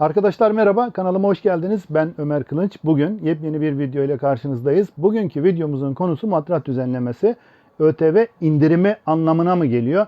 Arkadaşlar merhaba, kanalıma hoş geldiniz. Ben Ömer Kılınç. Bugün yepyeni bir video ile karşınızdayız. Bugünkü videomuzun konusu matrat düzenlemesi. ÖTV indirimi anlamına mı geliyor?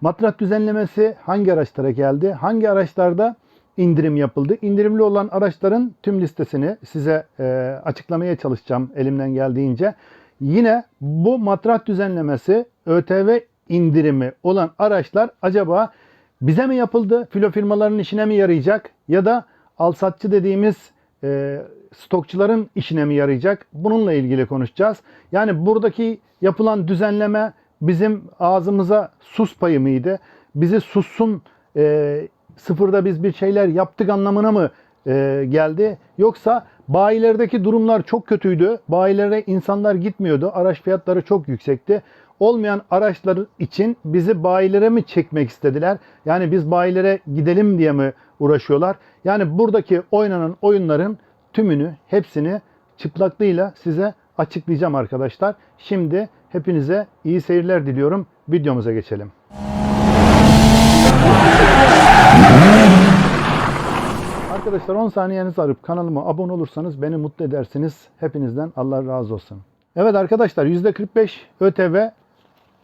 Matrat düzenlemesi hangi araçlara geldi? Hangi araçlarda indirim yapıldı? İndirimli olan araçların tüm listesini size e, açıklamaya çalışacağım elimden geldiğince. Yine bu matrat düzenlemesi ÖTV indirimi olan araçlar acaba bize mi yapıldı? Filo firmaların işine mi yarayacak? Ya da alsatçı dediğimiz e, stokçuların işine mi yarayacak? Bununla ilgili konuşacağız. Yani buradaki yapılan düzenleme bizim ağzımıza sus payı mıydı? Bizi sussun e, sıfırda biz bir şeyler yaptık anlamına mı e, geldi? Yoksa bayilerdeki durumlar çok kötüydü. Bayilere insanlar gitmiyordu. Araç fiyatları çok yüksekti olmayan araçlar için bizi bayilere mi çekmek istediler? Yani biz bayilere gidelim diye mi uğraşıyorlar? Yani buradaki oynanan oyunların tümünü, hepsini çıplaklığıyla size açıklayacağım arkadaşlar. Şimdi hepinize iyi seyirler diliyorum. Videomuza geçelim. Arkadaşlar 10 saniyenizi arıp kanalıma abone olursanız beni mutlu edersiniz. Hepinizden Allah razı olsun. Evet arkadaşlar %45 ÖTV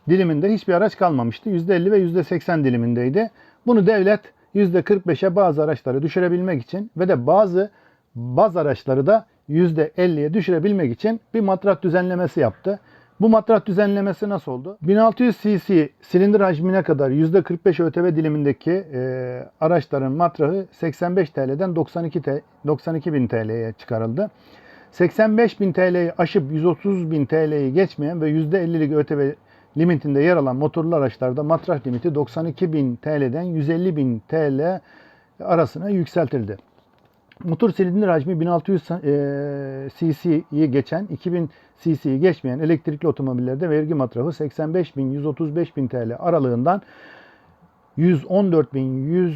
diliminde hiçbir araç kalmamıştı. %50 ve %80 dilimindeydi. Bunu devlet %45'e bazı araçları düşürebilmek için ve de bazı baz araçları da %50'ye düşürebilmek için bir matrat düzenlemesi yaptı. Bu matrat düzenlemesi nasıl oldu? 1600 cc silindir hacmine kadar %45 ÖTV dilimindeki e, araçların matrahı 85 TL'den 92 T, 92 bin TL'ye çıkarıldı. 85 bin TL'yi aşıp 130 bin TL'yi geçmeyen ve %50'lik ÖTV limitinde yer alan motorlu araçlarda matrah limiti 92.000 TL'den 150.000 TL arasına yükseltildi. Motor silindir hacmi 1600 e, cc'yi geçen, 2000 cc'yi geçmeyen elektrikli otomobillerde vergi matrahı 85.000-135.000 TL aralığından 114.100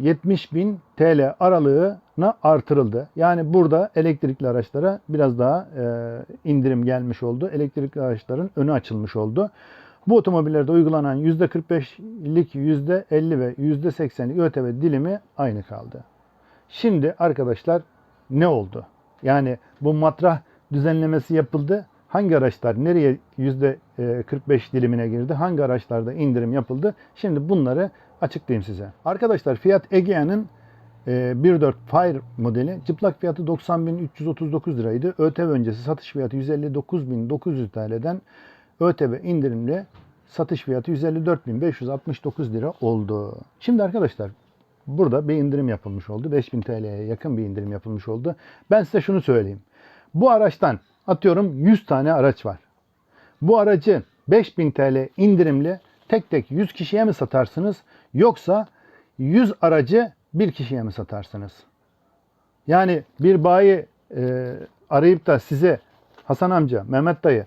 70 bin TL aralığına artırıldı. Yani burada elektrikli araçlara biraz daha e, indirim gelmiş oldu. Elektrikli araçların önü açılmış oldu. Bu otomobillerde uygulanan %45'lik, %50 ve %80'lik ÖTV dilimi aynı kaldı. Şimdi arkadaşlar ne oldu? Yani bu matrah düzenlemesi yapıldı. Hangi araçlar nereye %45 e, dilimine girdi? Hangi araçlarda indirim yapıldı? Şimdi bunları açıklayayım size. Arkadaşlar Fiat Egea'nın 1.4 Fire modeli çıplak fiyatı 90.339 liraydı. ÖTV öncesi satış fiyatı 159.900 TL'den ÖTV indirimli satış fiyatı 154.569 lira oldu. Şimdi arkadaşlar burada bir indirim yapılmış oldu. 5000 TL'ye yakın bir indirim yapılmış oldu. Ben size şunu söyleyeyim. Bu araçtan atıyorum 100 tane araç var. Bu aracı 5000 TL indirimli tek tek 100 kişiye mi satarsınız yoksa 100 aracı bir kişiye mi satarsınız? Yani bir bayi e, arayıp da size Hasan amca, Mehmet dayı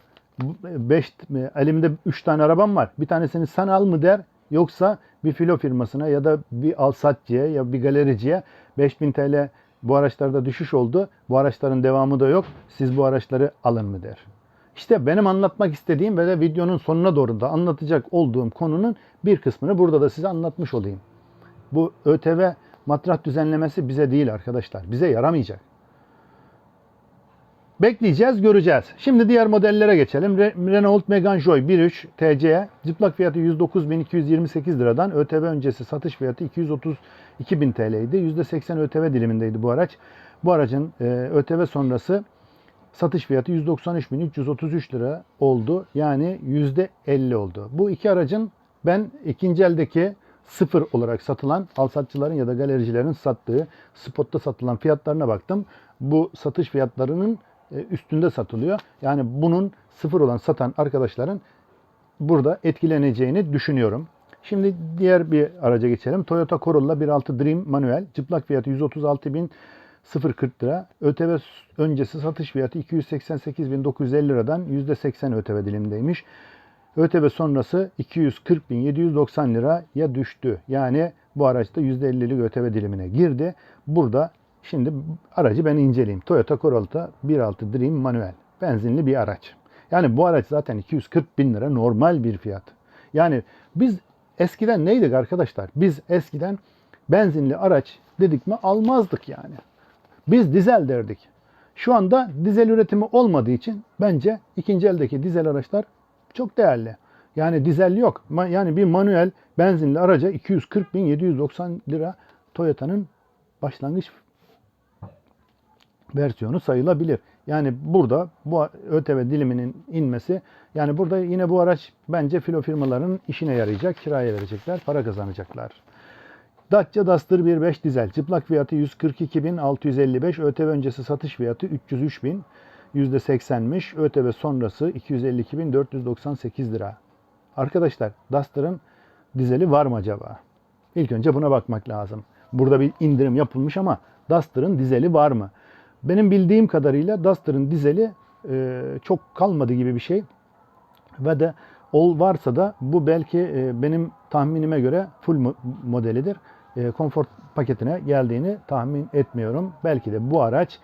5 elimde 3 tane arabam var. Bir tanesini sen al mı der yoksa bir filo firmasına ya da bir alsatçıya ya bir galericiye 5000 TL bu araçlarda düşüş oldu. Bu araçların devamı da yok. Siz bu araçları alın mı der. İşte benim anlatmak istediğim ve de videonun sonuna doğru da anlatacak olduğum konunun bir kısmını burada da size anlatmış olayım. Bu ÖTV matrah düzenlemesi bize değil arkadaşlar. Bize yaramayacak. Bekleyeceğiz, göreceğiz. Şimdi diğer modellere geçelim. Renault Megane Joy 1.3 TC cıplak fiyatı 109.228 liradan ÖTV öncesi satış fiyatı 232.000 TL'ydi. %80 ÖTV dilimindeydi bu araç. Bu aracın e, ÖTV sonrası satış fiyatı 193.333 lira oldu. Yani %50 oldu. Bu iki aracın ben ikinci eldeki sıfır olarak satılan alsatçıların ya da galericilerin sattığı spotta satılan fiyatlarına baktım. Bu satış fiyatlarının üstünde satılıyor. Yani bunun sıfır olan satan arkadaşların burada etkileneceğini düşünüyorum. Şimdi diğer bir araca geçelim. Toyota Corolla 1.6 Dream manuel. Çıplak fiyatı 136.040 lira. ÖTV öncesi satış fiyatı 288.950 liradan %80 ÖTV dilimindeymiş. ÖTV sonrası 240.790 liraya düştü. Yani bu araçta %50'lik ÖTV dilimine girdi. Burada Şimdi aracı ben inceleyeyim. Toyota Corolla 1.6 Dream manuel. Benzinli bir araç. Yani bu araç zaten 240 bin lira normal bir fiyat. Yani biz eskiden neydik arkadaşlar? Biz eskiden benzinli araç dedik mi almazdık yani. Biz dizel derdik. Şu anda dizel üretimi olmadığı için bence ikinci eldeki dizel araçlar çok değerli. Yani dizel yok. Yani bir manuel benzinli araca 240 bin 790 lira Toyota'nın başlangıç versiyonu sayılabilir. Yani burada bu ÖTV diliminin inmesi yani burada yine bu araç bence filo firmaların işine yarayacak. Kiraya verecekler, para kazanacaklar. Dacia Duster 1.5 dizel. Çıplak fiyatı 142.655. ÖTV öncesi satış fiyatı 303.000. %80'miş. ÖTV sonrası 252.498 lira. Arkadaşlar Duster'ın dizeli var mı acaba? İlk önce buna bakmak lazım. Burada bir indirim yapılmış ama Duster'ın dizeli var mı? Benim bildiğim kadarıyla Duster'ın dizeli e, çok kalmadı gibi bir şey. Ve de ol varsa da bu belki e, benim tahminime göre full mo- modelidir. E, konfor paketine geldiğini tahmin etmiyorum. Belki de bu araç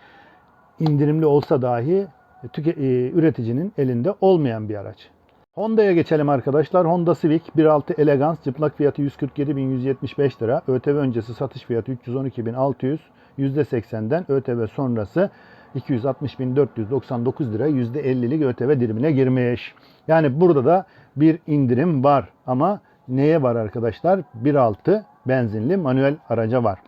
indirimli olsa dahi tüke- e, üreticinin elinde olmayan bir araç. Honda'ya geçelim arkadaşlar. Honda Civic 1.6 Elegance çıplak fiyatı 147.175 lira. ÖTV öncesi satış fiyatı 312.600. %80'den ÖTV sonrası 260.499 lira %50'lik ÖTV dilimine girmiş. Yani burada da bir indirim var ama neye var arkadaşlar? 1.6 benzinli manuel araca var.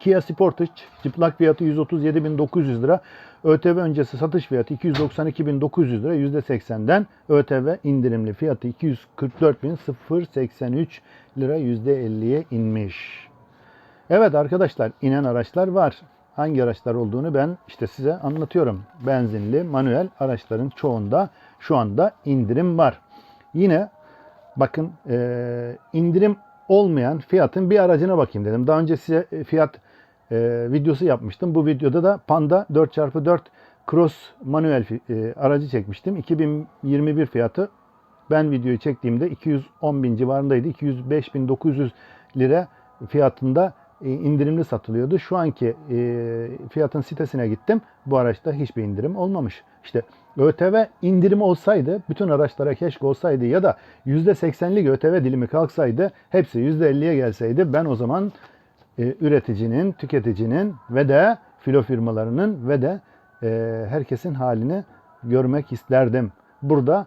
Kia Sportage çıplak fiyatı 137.900 lira. ÖTV öncesi satış fiyatı 292.900 lira. %80'den ÖTV indirimli fiyatı 244.083 lira %50'ye inmiş. Evet arkadaşlar inen araçlar var. Hangi araçlar olduğunu ben işte size anlatıyorum. Benzinli, manuel araçların çoğunda şu anda indirim var. Yine bakın e, indirim olmayan fiyatın bir aracına bakayım dedim. Daha önce size e, fiyat e, videosu yapmıştım. Bu videoda da Panda 4x4 Cross manuel e, aracı çekmiştim. 2021 fiyatı ben videoyu çektiğimde 210 bin civarındaydı. 205.900 lira fiyatında e, indirimli satılıyordu. Şu anki e, fiyatın sitesine gittim. Bu araçta hiçbir indirim olmamış. İşte ÖTV indirim olsaydı, bütün araçlara keşke olsaydı ya da %80'lik ÖTV dilimi kalksaydı, hepsi %50'ye gelseydi ben o zaman e, üreticinin, tüketicinin ve de filo firmalarının ve de e, herkesin halini görmek isterdim. Burada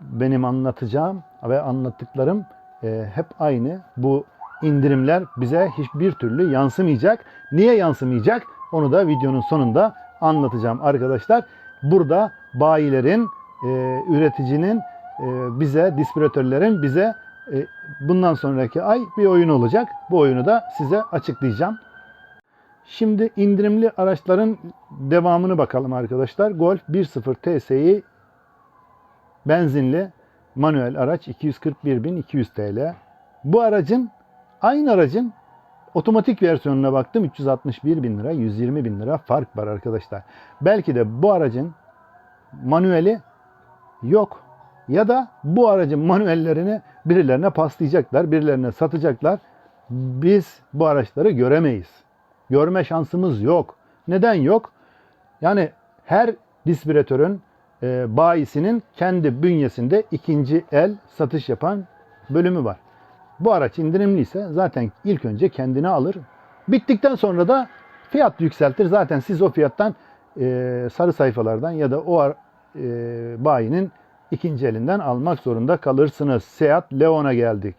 benim anlatacağım ve anlattıklarım e, hep aynı. Bu indirimler bize hiçbir türlü yansımayacak. Niye yansımayacak? Onu da videonun sonunda anlatacağım arkadaşlar. Burada bayilerin, e, üreticinin, e, bize, distribütörlerin bize e, bundan sonraki ay bir oyun olacak. Bu oyunu da size açıklayacağım. Şimdi indirimli araçların devamını bakalım arkadaşlar. Golf 1.0 TSI benzinli manuel araç 241.200 TL. Bu aracın aynı aracın otomatik versiyonuna baktım 361 bin lira 120 bin lira fark var arkadaşlar. Belki de bu aracın manueli yok ya da bu aracın manuellerini birilerine paslayacaklar, birilerine satacaklar. Biz bu araçları göremeyiz. Görme şansımız yok. Neden yok? Yani her distribütörün e, bayisinin kendi bünyesinde ikinci el satış yapan bölümü var. Bu araç indirimliyse zaten ilk önce kendine alır. Bittikten sonra da fiyat yükseltir. Zaten siz o fiyattan e, sarı sayfalardan ya da o e, bayinin ikinci elinden almak zorunda kalırsınız. Seat Leon'a geldik.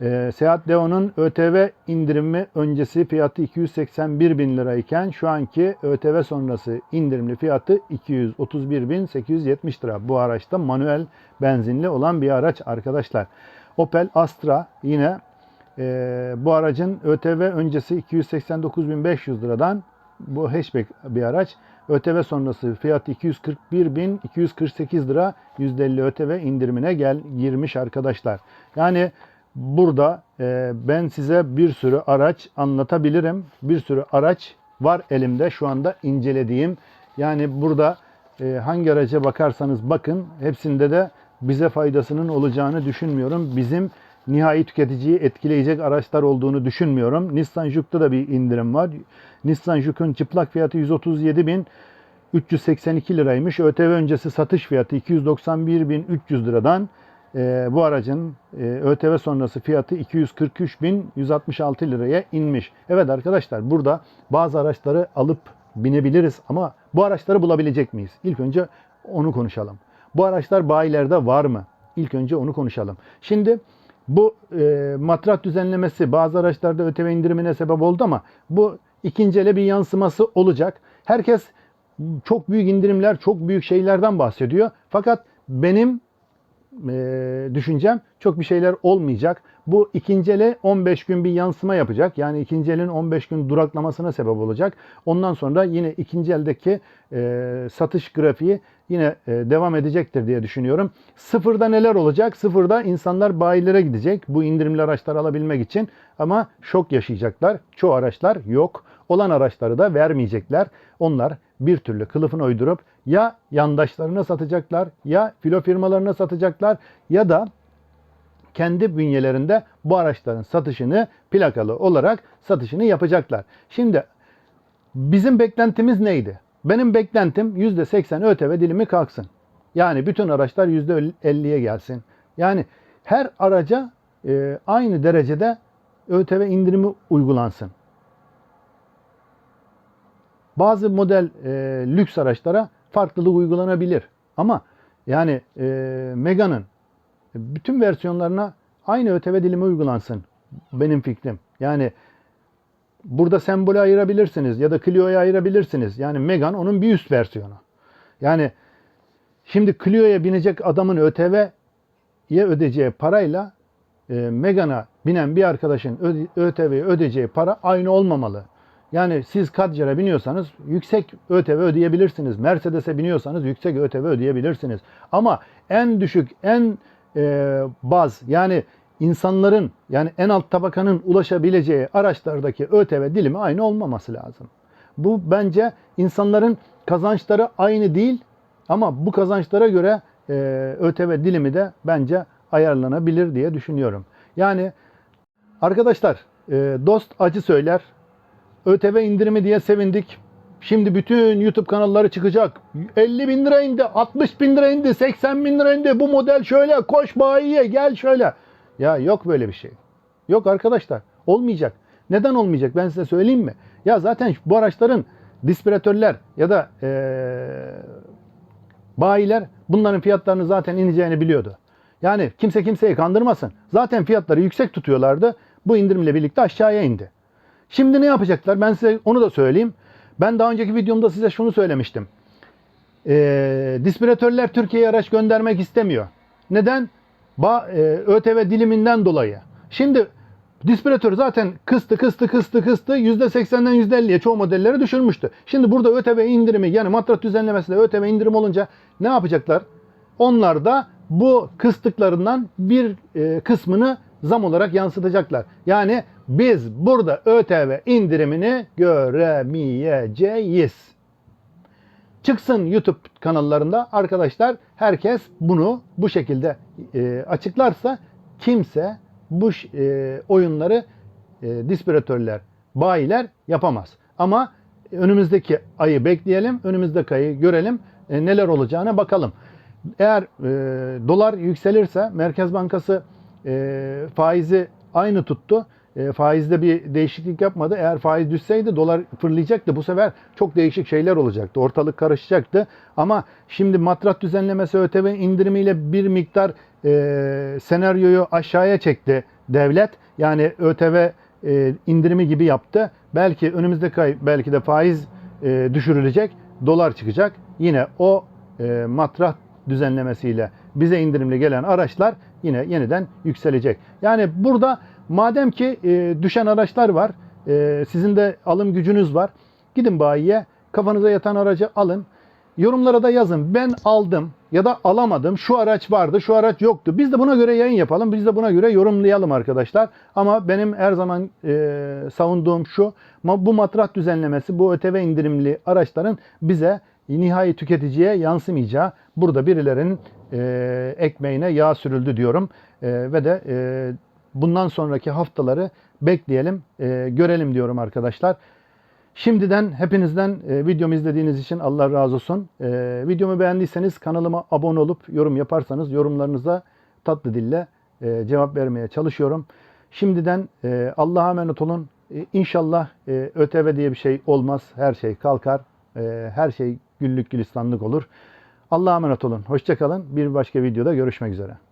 E, Seat Leon'un ÖTV indirimi öncesi fiyatı 281 bin lirayken şu anki ÖTV sonrası indirimli fiyatı 231.870 lira. Bu araçta manuel benzinli olan bir araç arkadaşlar. Opel Astra yine e, bu aracın ÖTV öncesi 289.500 liradan bu hatchback bir araç. ÖTV sonrası fiyatı 241.248 lira %50 ÖTV indirimine gel girmiş arkadaşlar. Yani burada e, ben size bir sürü araç anlatabilirim. Bir sürü araç var elimde şu anda incelediğim. Yani burada e, hangi araca bakarsanız bakın hepsinde de bize faydasının olacağını düşünmüyorum. Bizim nihai tüketiciyi etkileyecek araçlar olduğunu düşünmüyorum. Nissan Juke'da da bir indirim var. Nissan Juke'un çıplak fiyatı 137.382 liraymış. ÖTV öncesi satış fiyatı 291.300 liradan e, bu aracın e, ÖTV sonrası fiyatı 243.166 liraya inmiş. Evet arkadaşlar burada bazı araçları alıp binebiliriz ama bu araçları bulabilecek miyiz? İlk önce onu konuşalım. Bu araçlar bayilerde var mı? İlk önce onu konuşalım. Şimdi bu e, matrat düzenlemesi bazı araçlarda ÖTV indirimine sebep oldu ama bu ikinci ele bir yansıması olacak. Herkes çok büyük indirimler, çok büyük şeylerden bahsediyor. Fakat benim e, düşüncem çok bir şeyler olmayacak. Bu ikinci ele 15 gün bir yansıma yapacak. Yani ikinci elin 15 gün duraklamasına sebep olacak. Ondan sonra yine ikinci eldeki e, satış grafiği yine e, devam edecektir diye düşünüyorum. Sıfırda neler olacak? Sıfırda insanlar bayilere gidecek bu indirimli araçları alabilmek için ama şok yaşayacaklar. Çoğu araçlar yok. Olan araçları da vermeyecekler. Onlar bir türlü kılıfını uydurup ya yandaşlarına satacaklar ya filo firmalarına satacaklar ya da kendi bünyelerinde bu araçların satışını plakalı olarak satışını yapacaklar. Şimdi bizim beklentimiz neydi? Benim beklentim %80 ÖTV dilimi kalksın. Yani bütün araçlar %50'ye gelsin. Yani her araca e, aynı derecede ÖTV indirimi uygulansın. Bazı model e, lüks araçlara farklılık uygulanabilir. Ama yani e, Mega'nın bütün versiyonlarına aynı ÖTV dilimi uygulansın. Benim fikrim. Yani burada sembolü ayırabilirsiniz ya da Clio'yu ayırabilirsiniz. Yani Megane onun bir üst versiyonu. Yani şimdi Clio'ya binecek adamın ÖTV'ye ödeyeceği parayla e, Megane'a binen bir arkadaşın öde- ÖTV'ye ödeyeceği para aynı olmamalı. Yani siz Kadjar'a biniyorsanız yüksek ÖTV ödeyebilirsiniz. Mercedes'e biniyorsanız yüksek ÖTV ödeyebilirsiniz. Ama en düşük, en e, baz yani insanların yani en alt tabakanın ulaşabileceği araçlardaki ÖTV dilimi aynı olmaması lazım. Bu bence insanların kazançları aynı değil ama bu kazançlara göre e, ÖTV dilimi de bence ayarlanabilir diye düşünüyorum. Yani arkadaşlar e, dost acı söyler. ÖTV indirimi diye sevindik. Şimdi bütün YouTube kanalları çıkacak. 50 bin lira indi, 60 bin lira indi, 80 bin lira indi. Bu model şöyle, koş bayiye gel şöyle. Ya yok böyle bir şey. Yok arkadaşlar. Olmayacak. Neden olmayacak? Ben size söyleyeyim mi? Ya zaten bu araçların dispiratörler ya da eee bayiler bunların fiyatlarını zaten ineceğini biliyordu. Yani kimse kimseyi kandırmasın. Zaten fiyatları yüksek tutuyorlardı. Bu indirimle birlikte aşağıya indi. Şimdi ne yapacaklar? Ben size onu da söyleyeyim. Ben daha önceki videomda size şunu söylemiştim. Ee, dispiratörler Türkiye'ye araç göndermek istemiyor. Neden? Ba, e, ÖTV diliminden dolayı. Şimdi dispiratör zaten kıstı kıstı kıstı kıstı %80'den %50'ye çoğu modelleri düşürmüştü. Şimdi burada ÖTV indirimi yani matrat düzenlemesinde ÖTV indirim olunca ne yapacaklar? Onlar da bu kıstıklarından bir e, kısmını zam olarak yansıtacaklar. Yani biz burada ÖTV indirimini göremeyeceğiz. Çıksın YouTube kanallarında arkadaşlar herkes bunu bu şekilde e, açıklarsa kimse bu e, oyunları e, dispiratörler, bayiler yapamaz. Ama önümüzdeki ayı bekleyelim, önümüzdeki ayı görelim, e, neler olacağına bakalım. Eğer e, dolar yükselirse Merkez Bankası e, faizi aynı tuttu. E, faizde bir değişiklik yapmadı. Eğer faiz düşseydi dolar fırlayacaktı. Bu sefer çok değişik şeyler olacaktı. Ortalık karışacaktı. Ama şimdi matrat düzenlemesi ÖTV indirimiyle bir miktar e, senaryoyu aşağıya çekti devlet. Yani ÖTV e, indirimi gibi yaptı. Belki önümüzdeki ay belki de faiz e, düşürülecek. Dolar çıkacak. Yine o e, matrat düzenlemesiyle bize indirimli gelen araçlar yine yeniden yükselecek. Yani burada madem ki e, düşen araçlar var, e, sizin de alım gücünüz var. Gidin bayiye, kafanıza yatan aracı alın. Yorumlara da yazın. Ben aldım ya da alamadım. Şu araç vardı, şu araç yoktu. Biz de buna göre yayın yapalım. Biz de buna göre yorumlayalım arkadaşlar. Ama benim her zaman e, savunduğum şu. Bu matrat düzenlemesi, bu ÖTV indirimli araçların bize nihai tüketiciye yansımayacağı burada birilerinin e, ekmeğine yağ sürüldü diyorum. E, ve de e, bundan sonraki haftaları bekleyelim, e, görelim diyorum arkadaşlar. Şimdiden hepinizden e, videomu izlediğiniz için Allah razı olsun. E, videomu beğendiyseniz kanalıma abone olup yorum yaparsanız yorumlarınıza tatlı dille e, cevap vermeye çalışıyorum. Şimdiden e, Allah'a emanet olun. E, İnşallah e, ÖTV diye bir şey olmaz. Her şey kalkar. E, her şey güllük gülistanlık olur. Allah'a emanet olun. Hoşçakalın. Bir başka videoda görüşmek üzere.